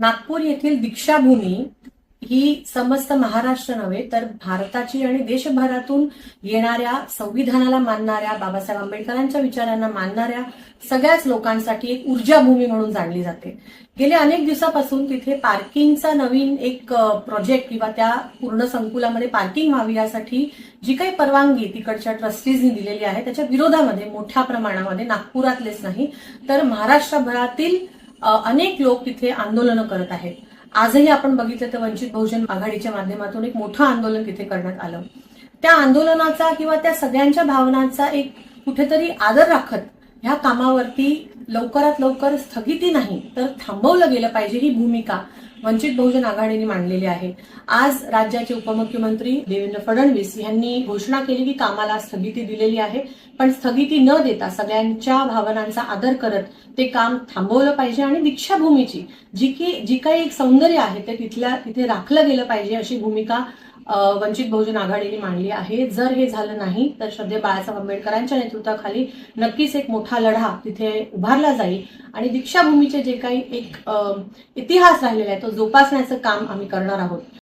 नागपूर येथील दीक्षाभूमी ही समस्त महाराष्ट्र नव्हे तर भारताची आणि देशभरातून येणाऱ्या संविधानाला मानणाऱ्या बाबासाहेब आंबेडकरांच्या विचारांना मानणाऱ्या सगळ्याच लोकांसाठी एक ऊर्जाभूमी म्हणून जाणली जाते. गेल्या अनेक दिवसापासून तिथे पार्किंगचा नवीन एक प्रोजेक्ट किंवा त्या पूर्ण संकुलामध्ये पार्किंग व्हावी यासाठी जी काही परवानगी तिकडच्या ट्रस्टीजनी दिलेली आहे त्याच्या विरोधामध्ये मोठ्या प्रमाणामध्ये नागपुरातलेच नाही तर महाराष्ट्रभरातील अनेक लोक तिथे आंदोलनं करत आहेत. आजही आपण बघितलं तर वंचित बहुजन आघाडीच्या माध्यमातून एक मोठं आंदोलन तिथे करण्यात आलं. त्या आंदोलनाचा किंवा त्या सगळ्यांच्या भावनांचा एक कुठेतरी आदर राखत ह्या कामावरती लवकरात लवकर स्थगिती नाही तर थांबवलं गेलं पाहिजे ही भूमिका वंचित बहुजन आघाडीने मांडलेली आहे. आज राज्याचे उपमुख्यमंत्री देवेंद्र फडणवीस यांनी घोषणा केली की कामाला स्थगिती दिलेली आहे पण स्थगिती न देता सगळ्यांच्या भावनांचा आदर करत ते काम थांबवलं पाहिजे आणि दीक्षाभूमीची जी की जी काही एक सौंदर्य आहे ते तिथल्या तिथे राखलं गेलं पाहिजे अशी भूमिका वंचित बहुजन आघाडीने मांडली आहे. जर हे झालं नाही तर श्रद्धे बाळासाहेब आंबेडकरांच्या नेतृत्वाखाली नक्कीच एक मोठा लढा तिथे उभारला जाईल. आणि दीक्षाभूमीचे जे काही एक इतिहास राहिलेला आहे तो जोपासण्याचं काम आम्ही करणार आहोत.